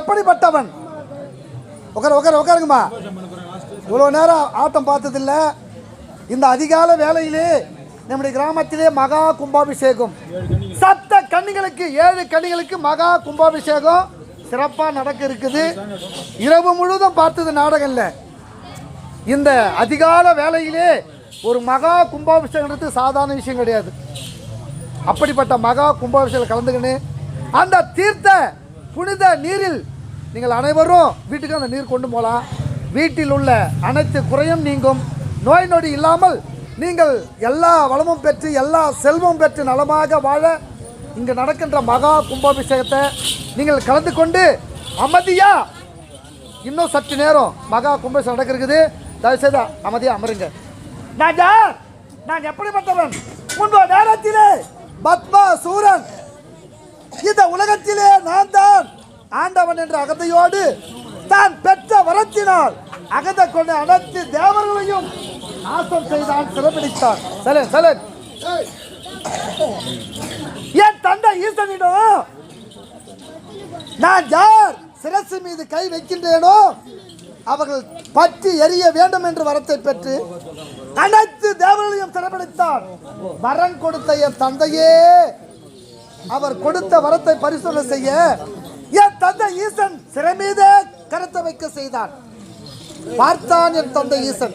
எப்படிப்பட்டவன்? உட்கார உட்கார உட்காருங்கம்மா. இவ்வளோ நேரம் ஆட்டம் பார்த்ததில்ல. இந்த அதிகால வேலையிலே நம்முடைய கிராமத்திலே மகா கும்பாபிஷேகம். சத்த கன்னிகளுக்கு ஏழு கன்னிகளுக்கு மகா கும்பாபிஷேகம் சிறப்பாக நடக்க இருக்குது. இரவு முழுவதும் பார்த்தது நாடகம் இல்லை. இந்த அதிகால வேலையிலே ஒரு மகா கும்பாபிஷேகம்ன்றது சாதாரண விஷயம் கிடையாது. அப்படிப்பட்ட மகா கும்பாபிஷேகம் கலந்துக்கின்னு அந்த தீர்த்த புனித நீரில் நீங்கள் அனைவரும் வீட்டுக்கு அந்த நீர் கொண்டு போகலாம். வீட்டில் உள்ள அனைத்து குறையும் நீங்கும். நோய் நொடி இல்லாமல் நீங்கள் எல்லா வளமும் பெற்று எல்லா செல்வம் பெற்று நலமாக வாழ இங்கு நடக்கின்ற மகா கும்பாபிஷேகத்தை நீங்கள் கலந்து கொண்டு அமைதியா இன்னும் சற்று நேரம் மகா கும்பாபிஷேகம் நடக்கிறது தயவுசெய்து அமைதியா அமருங்க. நான் யார்? நான் எப்படிப்பட்டவன்? முன்பு நேரத்திலே பத்மா சூரன் இந்த உலகத்திலே நான் தான் ஆண்டவன் என்ற அகதையோடு தான் பெற்ற வரத்தினால் அகத கொண்டு அனைத்து தேவர்களையும் நாசம் செய்தான் சிறப்பிடித்தான் சலன் சலன் என் தந்தை ஈசனிடம் நான் யார் சிரசு மீது கை வைக்கின்றேனோ அவர்கள் பற்றி எரிய வேண்டும் என்று வரத்தை பெற்று அனைத்து தேவர்களையும் சிறப்பிடித்தார் வரம் கொடுத்த என் தந்தையே அவர் கொடுத்த வரத்தை பரிசோதனை செய்ய என் தந்தை ஈசன் சிறை மீது கருத்த வைக்க செய்தான் பார்த்தான் என் தந்தை ஈசன்.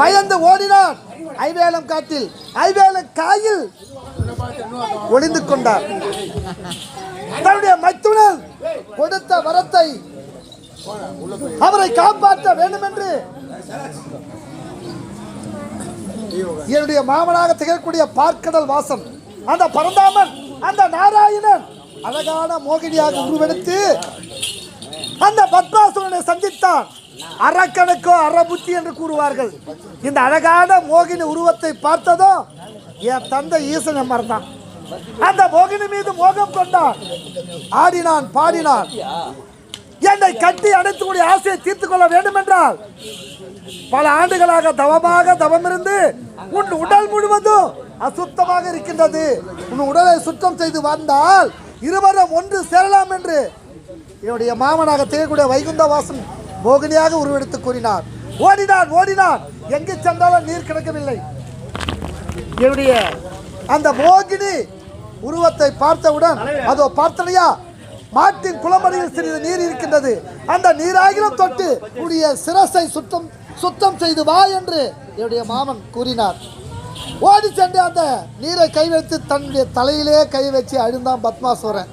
பயந்து ஓடினான் ஐவேலம் காட்டில் ஐவேலம் காயில் ஒளிந்து கொண்டார். தன்னுடைய மைத்துனர் கொடுத்த வரத்தை அவரை காப்பாற்ற வேண்டும் என்று என்னுடைய மாமனாக திகழக்கூடிய பார்க்கடல் வாசன் அந்த பரந்தாமன் அந்த நாராயணன் அழகான மோகினியாக உருவெடுத்து அந்த பத்மாசுரனை சந்தித்தான். அறக்கணக்கோ அறபுத்தி என்று கூறுவார்கள். இந்த அழகான மோகினி உருவத்தை பார்த்ததும் என் தந்தை ஈசனை மறந்தான் அந்த மோகினி மீது மோகம் கொண்டான். ஆடினான் பாடினான். என்னை கட்டி அடைத்துக்கூடிய ஆசையை தீர்த்து கொள்ள வேண்டும் என்றால் பல ஆண்டுகளாக தவமாக தவமிருந்து உன் உடல் முழுவதும் அசுத்தமாக இருக்கின்றது. உன் உடலை சுத்தம் செய்து வந்தால் இருவரும் ஒன்று சேரலாம் என்று என்னுடைய மாமனாக திகழக்கூடிய வைகுந்த வாசன் மோகினியாக உருவெடுத்து கூறினார். ஓடினான் ஓடினான்! எங்கு சென்றாலும் நீர் கிடைக்கவில்லை. என்னுடைய அந்த மோகினி உருவத்தை பார்த்தவுடன் அதோ பார்த்தனையா? மாட்டின் குளமடியில் சிறிது நீர் இருக்கின்றது. அந்த நீராகிலும் தொட்டு உடைய சிரசை சுத்தம் சுத்தம் செய்து வா என்று என்னுடைய மாமன் கூறினார். ஓடி சென்று அந்த நீரை கை வைத்து தன்னுடைய தலையிலே கை வச்சு அழுந்தான் பத்மாசுரன்.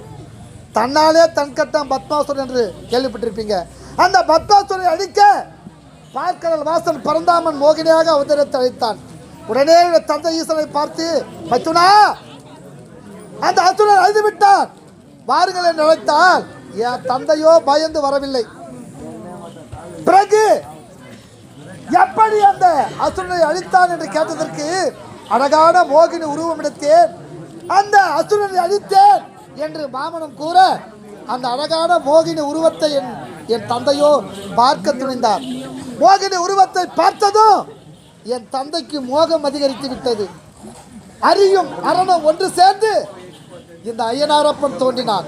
தன்னாலே தன் கட்டம் பத்மாசுரன் என்று கேள்விப்பட்டிருப்பீங்க. அந்த பத்மாசுரனை அழிக்க பார்க்கடல் வாசன் பரந்தாமன் மோகினியாக அவதரித்து அழைத்தான். உடனே தந்தை ஈசனை பார்த்து மச்சுனா அந்த அசுரன் அழுது விட்டான். வாருங்கள் என்று அழைத்தால் என் தந்தையோ பயந்து வரவில்லை. பிறகு எப்படி அந்த அசுரனை அழித்தான் என்று கேட்டதற்கு அழகான மோகினி உருவம் எடுத்தேன் அந்த அசுரனை அழித்தேன் என்று மாமனம் கூற அந்த அழகான மோகினி உருவத்தை என் என் தந்தையோ பார்க்க துணிந்தார். மோகினி உருவத்தை பார்த்ததும் என் தந்தைக்கு மோகம் அதிகரித்து விட்டது. அரியும் அரணம் ஒன்று சேர்ந்து இந்த ஐயனாரப்பன் தோன்றினான்.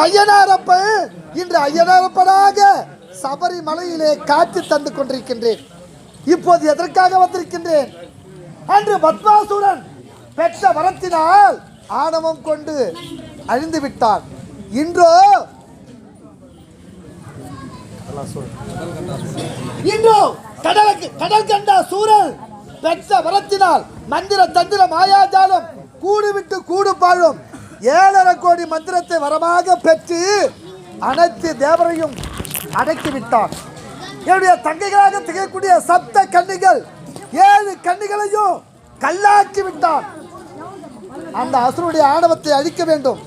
கையனாரப்பன் இன்று ஐயனாரப்பனாக சபரிமலையிலே காட்சி தந்து கொண்டிருக்கின்றேன். இப்போது எதற்காக வந்திருக்கின்றேன்? அன்று பத்மாசுரன் பெற்ற வரத்தினால் ஆணவம் கொண்டு அழிந்து விட்டான். இன்றோ இன்றோ கடலுக்கு கடல் கண்ட சூரன் பெற்ற வரத்தினால் மந்திர தந்திர மாயாஜாலம் கூடு விட்டு கூடு பாழும். ஏழரை கோடி மந்திரத்தை வரமாக பெற்று அனைத்து தேவரையும் அடக்கி விட்டான் என்னுடைய தங்கைகளாக திகழக்கூடிய சப்த கன்னிகள் ஏழு கன்னிகளையும் கல்லாக்கி விட்டான். அந்த அசுரனுடைய ஆணவத்தை அழிக்க வேண்டும்.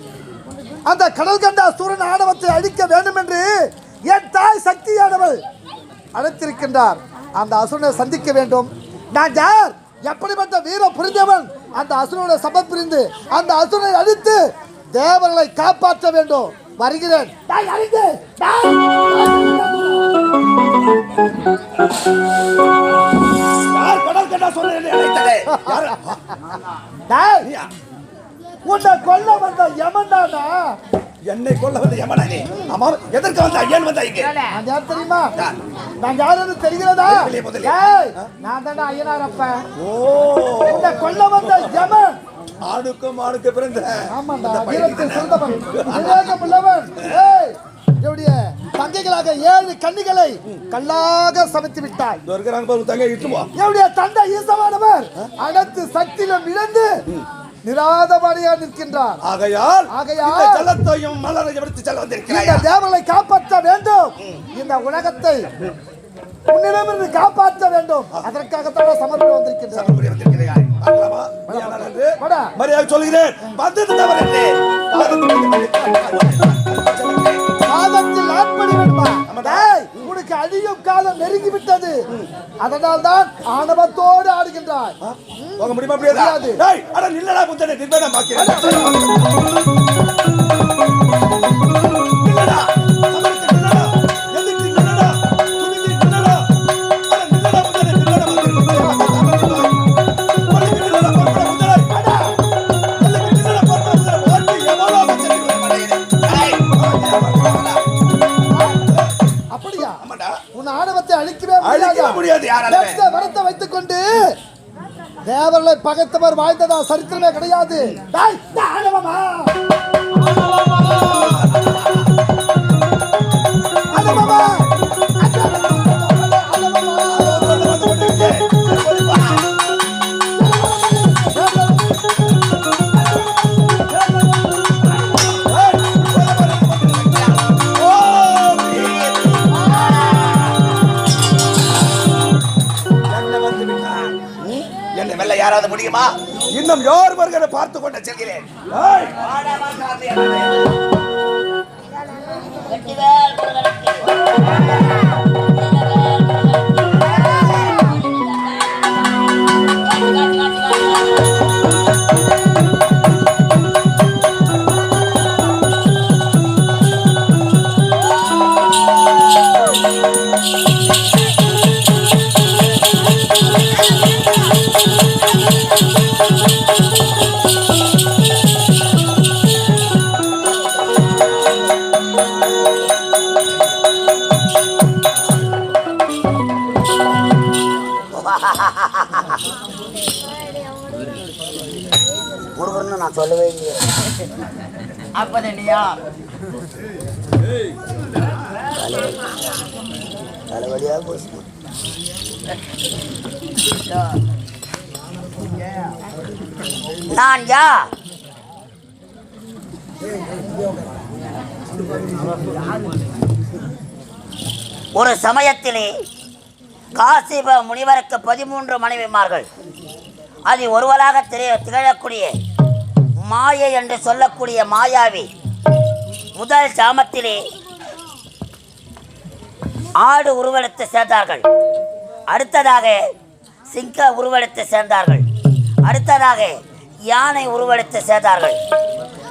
அந்த கடல் கண்ட அசுரன் ஆணவத்தை அழிக்க வேண்டும் என்று என் தாய் சக்தியானவள் அழைத்திருக்கின்றார். அந்த அசுரனை சந்திக்க வேண்டும். நான் யார்? எப்படிப்பட்ட வீர புரிந்தவன்? அந்த அசுரனுடைய சபம் புரிந்து அந்த அசுரனை அழித்து தேவர்களை காப்பாற்ற வேண்டும். வருகிறேன். டேய், அழிந்து, யார் கடல் கண்டா சொல்ல என்னை அழைத்ததே. உன்னை கொல்ல வந்த யமன்டாடா என்னை கொல்ல வந்த யமனானே ஆமா எதற்கு வந்த? ஐயன் வந்த இங்கே? நான் யார் தெரியுமா? நான் யாருன்னு தெரிகிறதா? நான் தானே ஐயனார் அப்ப ஓ. இந்த கொல்ல வந்த யமன். ஆணுக்கும் ஆணுக்கு பிறந்த ஆமாண்டா வீரத்தில் சிறந்தவன் விவேகம் உள்ளவன் ஏய் என்னுடைய தங்கைகளாக ஏழு கன்னிகளை கல்லாக சமைத்து விட்டாய். தங்க என்னுடைய தந்தை ஈசமானவர் அனைத்து சக்தியிலும் இழந்து நிராதபடியா நிற்கின்றார். ஆகையால் ஆகையால் ஜலத்தையும் மலரையும் எடுத்து செல்ல வந்திருக்கிறாய். இந்த தேவர்களை காப்பாற்ற வேண்டும். இந்த உலகத்தை உன்னிடமிருந்து காப்பாற்ற வேண்டும். அதற்காகத்தான் சமர்ப்பணம் வந்திருக்கின்றார். மரியாதை சொல்கிறேன் அழியும் காலம் நெருங்கி விட்டது அதனால் தான் ஆணவத்தோடு ஆடுகின்றாய் போக முடியுமா முடியாதா முடியாது. டேய் அட நில்லடா முந்தனே நிர்வேண மாக்கிறேன் முடியாது வரத்தை வைத்துக் கொண்டு தேவர்களை பகைத்தவர் வாழ்ந்ததா சரித்திரமே கிடையாது. இன்னும் யார் வருகிற பார்த்து கொண்டு செல்கிறேன். வெற்றிவேல் முருகனுக்கு. அப்பது நீயா தலைவலியா போச்சு. நான் யா? ஒரு சமயத்திலே காசிப முனிவருக்கு பதிமூன்று மனைவிமார்கள். அது ஒருவராக திரைய திகழக்கூடிய மாயை என்று சொல்லக்கூடிய மாயாவி முதல் சாமத்திலே ஆடு உருவெடுத்து சேர்ந்தார்கள். அடுத்ததாக சிங்க உருவெடுத்து சேர்ந்தார்கள். அடுத்ததாக யானை உருவெடுத்து சேர்ந்தார்கள்.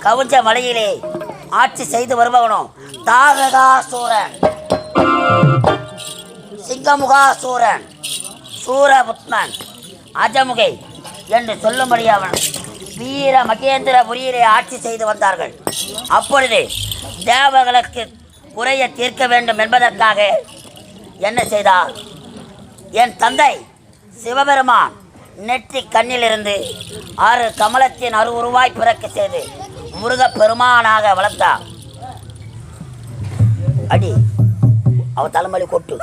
கவுஞ்ச மலையிலே ஆட்சி செய்து வருபவனும் தாரகாசூரன். சிங்கமுகாசூரன். சூரபுத்மன். அஜமுகை என்று சொல்லும்படி அவன் வீர மகேந்திரபுரியிலே ஆட்சி செய்து வந்தார்கள். அப்பொழுது தேவர்களுக்கு குறைய தீர்க்க வேண்டும் என்பதற்காக என்ன செய்தார்? என் தந்தை சிவபெருமான் நெற்றி கண்ணிலிருந்து ஆறு கமலத்தின் அரு உருவாய் பிறக்க செய்து முருகப் பெருமானாக வளர்த்தார். அடி அவ தலைமொழி கொட்டு.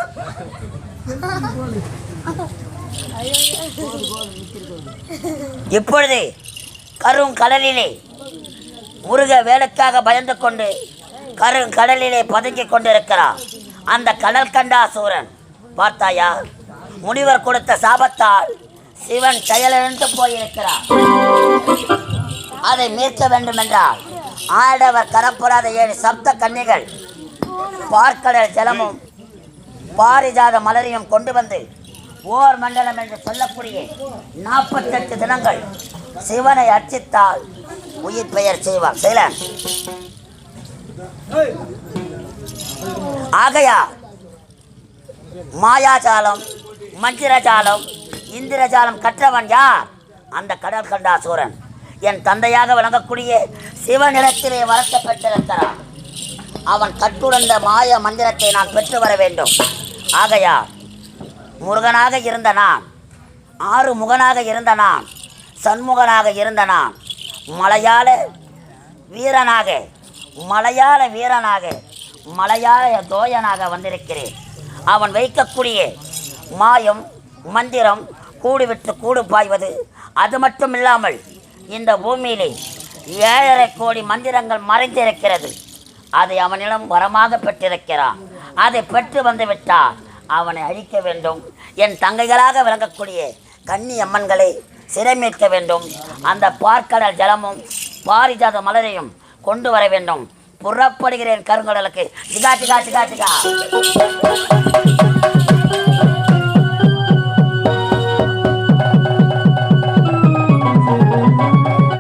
இப்பொழுது கருங்கடலிலே முருக வேலுக்காக பயந்து கொண்டு கருங்கடலிலே பதுங்கிக் கொண்டிருக்கிறார் அந்த கடல் கண்டா சூரன் பார்த்தாயா? முனிவர் கொடுத்த சாபத்தால் சிவன் செயலிழந்து போயிருக்கிறார் அதை மீட்க வேண்டுமென்றால் ஆடவர் கரப்புறாத ஏழு சப்த கன்னிகள் பார்க்கடல் ஜலமும் பாரிஜாத மலரையும் கொண்டு வந்து ஓர் மண்டலம் என்று சொல்லக்கூடிய நாற்பத்தெட்டு தினங்கள் சிவனை அர்ச்சித்தால் உயிர் பெயர் செய்வார் செய்யல ஆகையா மாயாஜாலம் மந்திரஜாலம் இந்திரஜாலம் கற்றவன் யார்? அந்த கடல் கண்டா சூரன் என் தந்தையாக விளங்கக்கூடிய சிவனிடத்திலே வளர்க்கப்பட்டிருக்கிறான். அவன் கட்டுடந்த மாய மந்திரத்தை நான் பெற்று வர வேண்டும். ஆகையா முருகனாக இருந்த நான் ஆறு முகனாக இருந்த நான் சண்முகனாக இருந்த நான் மலையாள வீரனாக மலையாள வீரனாக மலையாள தோயனாக வந்திருக்கிறேன். அவன் வைக்கக்கூடிய மாயம் மந்திரம் கூடு விட்டு கூடு பாய்வது அது மட்டும் இல்லாமல் இந்த பூமியிலே ஏழரை கோடி மந்திரங்கள் மறைந்திருக்கிறது. அதை அவனிடம் வரமாக பெற்றிருக்கிறான். அதை பெற்று வந்து விட்டால் அவனை அழிக்க வேண்டும். என் தங்கைகளாக விளங்கக்கூடிய கன்னி அம்மன்களை சிறைமீட்க வேண்டும். அந்த பார்க்கடல் ஜலமும் பாரிஜாத மலரையும் கொண்டு வர வேண்டும். புறப்படுகிறேன் கருங்கடலுக்கு. சிகா சிகா சிகா.